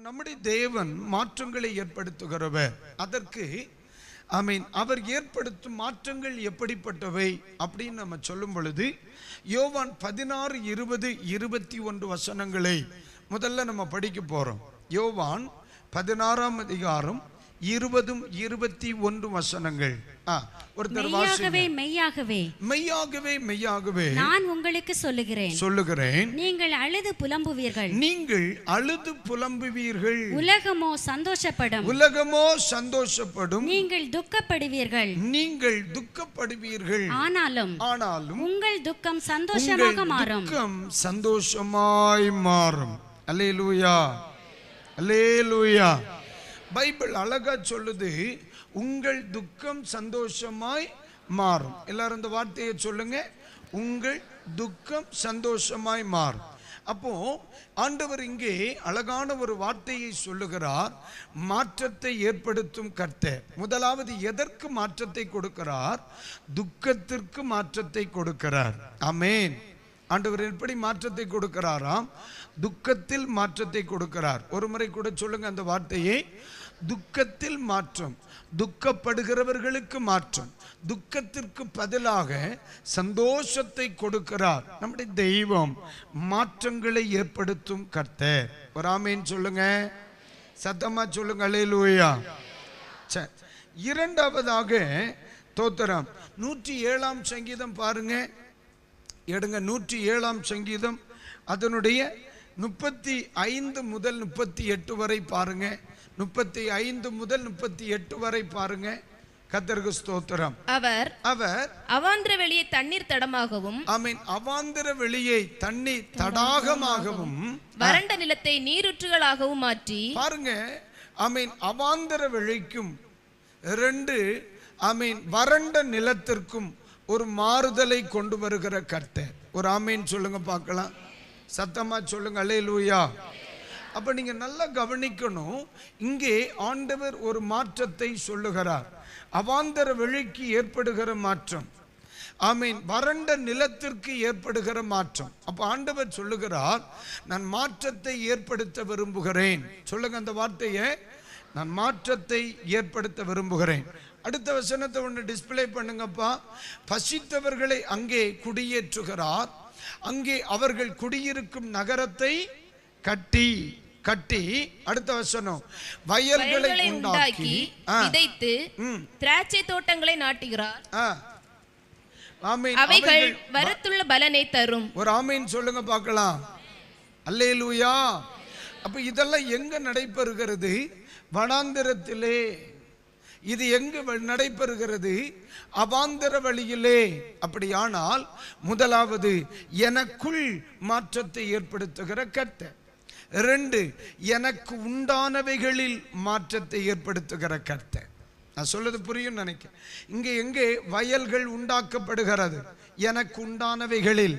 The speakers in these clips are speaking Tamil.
நம்முடைய தேவன் மாற்றங்களை ஏற்படுத்துகிறவர். அதற்கு ஐ மீன் அவர் ஏற்படுத்தும் மாற்றங்கள் எப்படிப்பட்டவை அப்படின்னு நம்ம சொல்லும் பொழுது யோவான் பதினாறு இருபது இருபத்தி ஒன்று வசனங்களை முதல்ல நம்ம படிக்க போகிறோம் யோவான் பதினாறாம் அதிகாரம் இருபதும் இருபத்தி ஒன்று வசனங்கள். ஒருத்தர் மெய்யாகவே மெய்யாகவே. மெய்யாகவே மெய்யாகவே. நான் உங்களுக்கு சொல்லுகிறேன். சொல்லுகிறேன். நீங்கள் அழுது புலம்புவீர்கள். நீங்கள் அழுது புலம்புவீர்கள். உலகமோ சந்தோஷப்படும். உலகமோ சந்தோஷப்படும். நீங்கள் துக்கப்படுவீர்கள். நீங்கள் துக்கப்படுவீர்கள். ஆனாலும் ஆனாலும் உங்கள் துக்கம் சந்தோஷமாக மாறும். துக்கம் சந்தோஷமாய் மாறும். அல்லேலூயா. அல்லேலூயா. பைபிள் அழகாக சொல்லுது உங்கள் துக்கம் சந்தோஷமாய் மாறும். எல்லாரும் இந்த வார்த்தையை சொல்லுங்க உங்கள் துக்கம் சந்தோஷமாய் மாறும். அப்போ ஆண்டவர் இங்கே அழகான ஒரு வார்த்தையை சொல்லுகிறார் மாற்றத்தை ஏற்படுத்தும் கர்த்தர். முதலாவது எதற்கு மாற்றத்தை கொடுக்கிறார்? துக்கத்திற்கு மாற்றத்தை கொடுக்கிறார். அமேன் ஆண்டவர் எப்படி மாற்றத்தை கொடுக்கிறாராம். துக்கத்தில் மாற்றத்தை கொடுக்கிறார். ஒரு முறை கூட சொல்லுங்க அந்த வார்த்தையை. துக்கத்தில் மாற்றம். துக்கப்படுகிறவர்களுக்கு மாற்றம். துக்கத்திற்கு பதிலாக சந்தோஷத்தை கொடுக்கிறார். நம்முடைய தெய்வம் மாற்றங்களை ஏற்படுத்தும் கர்த்தர். பொறாமைன்னு சொல்லுங்க. சத்தமா சொல்லுங்க. அலையிலூயா இரண்டாவதாக தோத்திரம். நூற்றி ஏழாம் சங்கீதம் பாருங்க. எடுங்க நூற்றி ஏழாம் சங்கீதம். அதனுடைய முப்பத்தி ஐந்து முதல் முப்பத்தி எட்டு வரை பாருங்க. முப்பத்தி ஐந்து முதல் முப்பத்தி எட்டு வரை பாருங்க. கத்தருக்கு ஸ்தோத்திரம். அவர் அவர் அவாந்திர வெளியை தண்ணீர் தடமாகவும் ஆமீன் அவாந்திர வெளியை தண்ணி தடாகமாகவும் வறண்ட நிலத்தை நீரூற்றுகளாகவும் மாற்றி பாருங்க. ஆமீன் அவாந்தர வெளிக்கும் ரெண்டு ஆமீன் வறண்ட நிலத்திற்கும் ஒரு மாறுதலை கொண்டு வருகிற கர்த்தர். ஒரு ஆமீன் சொல்லுங்க பார்க்கலாம். சத்தமா சொல்லுங்க அலே லூயா அப்போ நீங்க நல்லா கவனிக்கணும் இங்கே ஆண்டவர் ஒரு மாற்றத்தை சொல்லுகிறார். அவாந்தர வெளிக்கு ஏற்படுகிற மாற்றம். ஆமீன். வறண்ட நிலத்திற்கு ஏற்படுகிற மாற்றம். அப்போ ஆண்டவர் சொல்லுகிறார் நான் மாற்றத்தை ஏற்படுத்த விரும்புகிறேன். சொல்லுங்க அந்த வார்த்தையை. நான் மாற்றத்தை ஏற்படுத்த விரும்புகிறேன். அடுத்த வசனத்தை ஒன்று டிஸ்ப்ளே பண்ணுங்கப்பா. பசித்தவர்களை அங்கே குடியேற்றுகிறார். அங்கே அவர்கள் குடியிருக்கும் நகரத்தை கட்டி கட்டி அடுத்த வசனம். வயல்களை உண்டாக்கி விதைத்து திராட்சை தோட்டங்களை நாட்டுகிறார். அவைகள் வரத்துள்ள பலனை தரும். ஒரு ஆமீன் சொல்லுங்க பார்க்கலாம். அல்லேலூயா. அப்ப இதெல்லாம் எங்க நடைபெறுகிறது? வனாந்திரத்திலே. இது எங்கு வ- நடைபெறுகிறது? அவாந்தர வழியிலே. அப்படியானால் முதலாவது எனக்குள் மாற்றத்தை ஏற்படுத்துகிற கர்த்தர். ரெண்டு எனக்கு உண்டானவைகளில் மாற்றத்தை ஏற்படுத்துகிற கர்த்தர். நான் சொல்றது புரியும் நினைக்கிறேன். இங்கே எங்கே வயல்கள் உண்டாக்கப்படுகிறது. எனக்கு உண்டானவைகளில்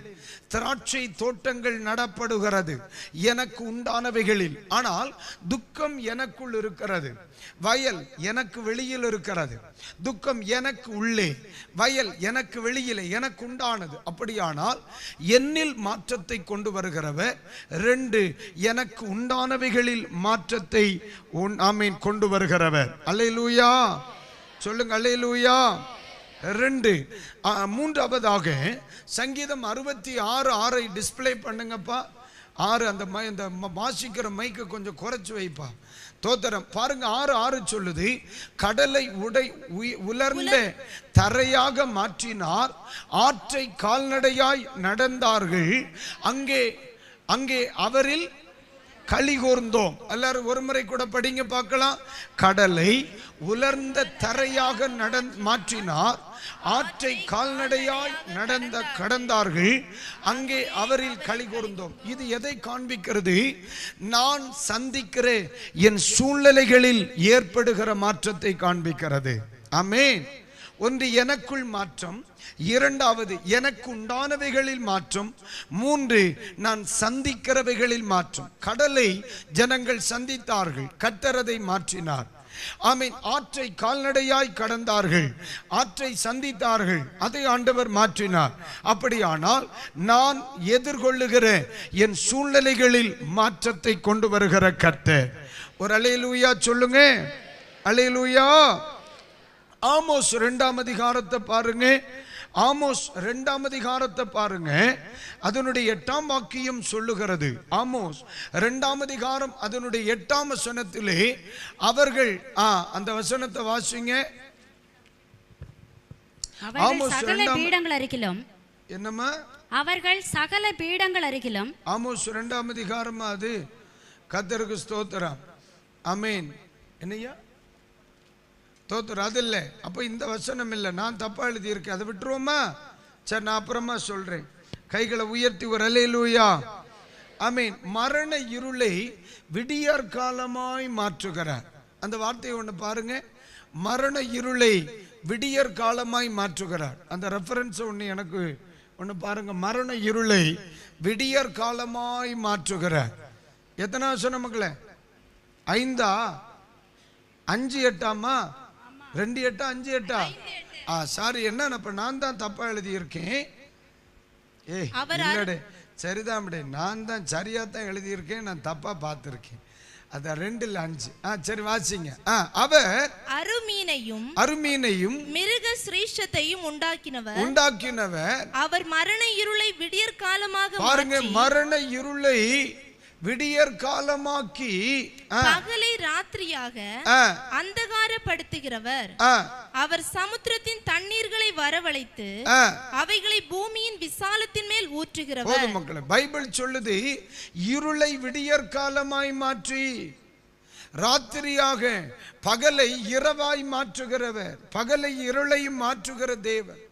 திராட்சை தோட்டங்கள் நடப்படுகிறது. எனக்கு உண்டானவைகளில். ஆனால் துக்கம் எனக்குள் இருக்கிறது. வயல் எனக்கு வெளியில் இருக்கிறது. துக்கம் எனக்கு உள்ளே. வயல் எனக்கு வெளியிலே. எனக்கு உண்டானது. அப்படியானால் என்னில் மாற்றத்தை கொண்டு வருகிறவர். ரெண்டு எனக்கு உண்டானவைகளில் மாற்றத்தை ஐ மீன் கொண்டு வருகிறவர். அல்லேலூயா. சொல்லுங்க அல்லேலூயா. ரெண்டு மூன்றாவதாக சங்கீதம் அறுபத்தி ஆறு ஆறை டிஸ்ப்ளே பண்ணுங்கப்பா. ஆறு அந்த மை இந்த வாசிக்கிற மைக்கை கொஞ்சம் குறைச்சு வைப்பா. தோத்திரம் பாருங்க ஆறு ஆறு சொல்லுது. கடலை உடை உலர்ந்த தரையாக மாற்றினார். ஆற்றை கால்நடையாய் நடந்தார்கள். அங்கே அங்கே அவரில் களி கூர்ந்தோம் எல்லாரும் ஒரு முறை கூட படிங்க பார்க்கலாம். கடலை உலர்ந்த தரையாக நடந் மாற்றினார். ஆற்றை கால்நடையாய் நடந்த கடந்தார்கள். அங்கே அவரில் களி கூர்ந்தோம் இது எதை காண்பிக்கிறது? நான் சந்திக்கிற என் சூழ்நிலைகளில் ஏற்படுகிற மாற்றத்தை காண்பிக்கிறது. அமேன் ஒன்று எனக்குள் மாற்றம் இரண்டாவது எனக்கு உண்டானவைகளில் மாற்றம் மூன்று நான் சந்திக்கிறவைகளில் மாற்றம். கடலை ஜனங்கள் சந்தித்தார்கள் கத்தரதை மாற்றினார். ஆமீன் ஆற்றை கால்நடையாய் கடந்தார்கள் ஆற்றை சந்தித்தார்கள் அதை ஆண்டவர் மாற்றினார். அப்படியானால் நான் எதிர்கொள்ளுகிற என் சூழ்நிலைகளில் மாற்றத்தை கொண்டு வருகிற கத்த ஒரு அலையலூயா சொல்லுங்க. அலையலூயா ஆமோஸ் ரெண்டாம் அதிகாரத்தை பாருங்க. ஆமோஸ் ரெண்டாம் அதிகாரத்தை பாருங்க. அதனுடைய எட்டாம் வாக்கியம் சொல்லுகிறது. ஆமோஸ் ரெண்டாம் அதிகாரம் அதனுடைய எட்டாம் வசனத்திலே அவர்கள் ஆ அந்த வசனத்தை வாசிங்க. ஆமோஸ் சகல இரண்டாம்- பீடங்கள் அருகிலும் என்னம்மா? அவர்கள் சகல பீடங்கள் அருகிலும் ஆமோஸ் ரெண்டாம் அதிகாரமா அது? கத்தருக்கு ஸ்தோத்திரம். அமீன் என்னய்யா? தோத்துரும். அது இல்லை. அப்போ இந்த வசனம் இல்லை. நான் தப்பாக எழுதியிருக்கேன். அதை விட்டுருவோமா? சரி நான் அப்புறமா சொல்கிறேன் கைகளை உயர்த்தி ஒரு அலையிலூயா மீன் மரண இருளை விடியற் காலமாய் மாற்றுகிறார். அந்த வார்த்தையை ஒன்று பாருங்க. மரண இருளை விடியற் காலமாய் மாற்றுகிறார். அந்த ரெஃபரன்ஸ் ஒன்று எனக்கு ஒன்று பாருங்க. மரண இருளை விடியற் காலமாய் மாற்றுகிறார். எத்தனை வசனம் மக்களே? ஐந்தா? அஞ்சு எட்டாமா? ரெண்டு எட்டா அஞ்சு எட்டா? ஆ சாரி என்ன அப்ப நான் தான் தப்பா எழுதியிருக்கேன். ஏய் இல்லடே சரிதான்டே நான் தான் சரியா தான் எழுதியிருக்கேன் நான் தப்பா பார்த்துருக்கேன். அதான் ரெண்டு இல்ல அஞ்சு. ஆ சரி வாசிங்க. ஆ அவர் அருமீனையும் அருமீனையும் மிருக சிரேஷ்டத்தையும் உண்டாக்கினவர். உண்டாக்கினவர். அவர் மரண இருளை விடியற் காலமாக பாருங்க மரண இருளை விடியற் காலமாக்கி பகலை ராத்திரியாக அந்தகாரப்படுத்துகிறவர். அவர் சமுத்திரத்தின் தண்ணீர்களை வரவழைத்து. அவைகளை பூமியின் விசாலத்தின் மேல் ஊற்றுகிறவர். மக்களே பைபிள் சொல்லுது இருளை விடியற் காலமாய் மாற்றி ராத்திரியாக பகலை இரவாய் மாற்றுகிறவர் பகலை இருளையும் மாற்றுகிற தேவன்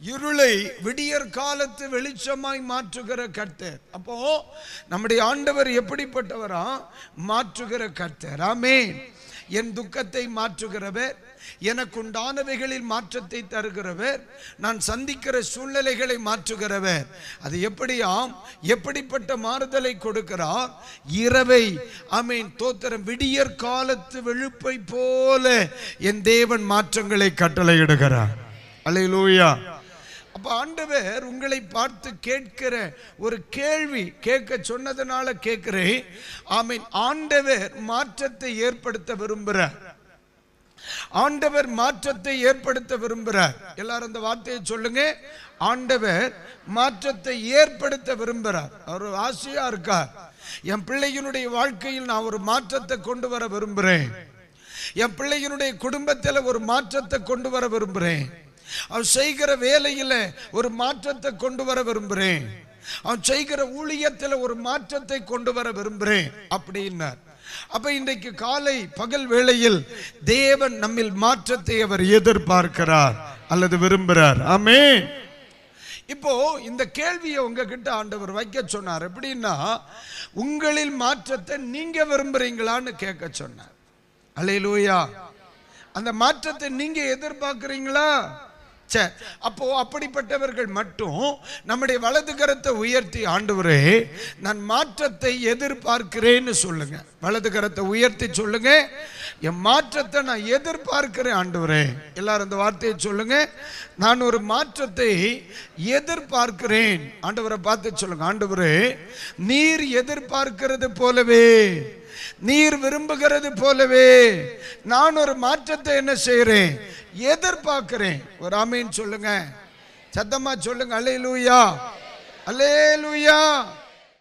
இருளை விடியற் காலத்து வெளிச்சமாய் மாற்றுகிற கர்த்தர். அப்போ நம்முடைய ஆண்டவர் எப்படிப்பட்டவரா? மாற்றுகிற கர்த்தர். ஆமென். என் துக்கத்தை மாற்றுகிறவர் எனக்குண்டானவைகளில் மாற்றத்தை தருகிறவர் நான் சந்திக்கிற சூழ்நிலைகளை மாற்றுகிறவர். அது எப்படியாம்? எப்படிப்பட்ட மாறுதலை கொடுக்கிறார்? இரவை அமீன் தோத்திரம் விடியற் காலத்து வெளுப்பை போல என் தேவன் மாற்றங்களை கட்டளையிடுகிறார். அலையிலூயா அப்போ ஆண்டவர் உங்களை பார்த்து கேட்கிற ஒரு கேள்வி கேட்க சொன்னதுனால கேட்கிறேன். ஆமீன். ஆண்டவர் மாற்றத்தை ஏற்படுத்த விரும்புகிறார் ஆண்டவர் மாற்றத்தை ஏற்படுத்த விரும்புகிறார் எல்லாரும் அந்த வார்த்தையை சொல்லுங்க. ஆண்டவர் மாற்றத்தை ஏற்படுத்த விரும்புகிறார் அவர் ஆசையா இருக்கார். என் பிள்ளையினுடைய வாழ்க்கையில் நான் ஒரு மாற்றத்தை கொண்டு வர விரும்புகிறேன் என் பிள்ளையினுடைய குடும்பத்தில் ஒரு மாற்றத்தை கொண்டு வர விரும்புகிறேன் அவன் செய்கிற வேலையில ஒரு மாற்றத்தை கொண்டு வர விரும்புகிறேன் அவன் செய்கிற ஊழியத்தில் ஒரு மாற்றத்தை கொண்டு வர விரும்புகிறேன் அப்படின்னார். அப்ப இன்றைக்கு காலை பகல் வேளையில் தேவன் நம்மில் மாற்றத்தை அவர் எதிர்பார்க்கிறார் அல்லது விரும்புகிறார் ஆமே இப்போ இந்த கேள்வியை உங்ககிட்ட ஆண்டவர் வைக்க சொன்னார். எப்படின்னா உங்களில் மாற்றத்தை நீங்க விரும்புறீங்களான்னு கேட்க சொன்னார். அலையிலூயா அந்த மாற்றத்தை நீங்க எதிர்பார்க்கிறீங்களா? சரி அப்போ அப்படிப்பட்டவர்கள் மட்டும் நம்முடைய வலது கரத்தை உயர்த்தி ஆண்டவரே நான் மாற்றத்தை எதிர்பார்க்கிறேன்னு சொல்லுங்க. வலது கரத்தை உயர்த்தி சொல்லுங்க. என் மாற்றத்தை நான் எதிர்பார்க்கிறேன் ஆண்டவரே. எல்லாரும் இந்த வார்த்தையை சொல்லுங்க. நான் ஒரு மாற்றத்தை எதிர்பார்க்கிறேன். ஆண்டவரை பார்த்து சொல்லுங்க. ஆண்டவரே நீர் எதிர்பார்க்கிறது போலவே நீர் விரும்புகிறது போலவே நான் ஒரு மாற்றத்தை என்ன செய்கிறேன்? எதிர்பார்க்கிறேன். ஒரு ஆமீன் சொல்லுங்க. சத்தமா சொல்லுங்க. அல்லேலூயா. அல்லேலூயா.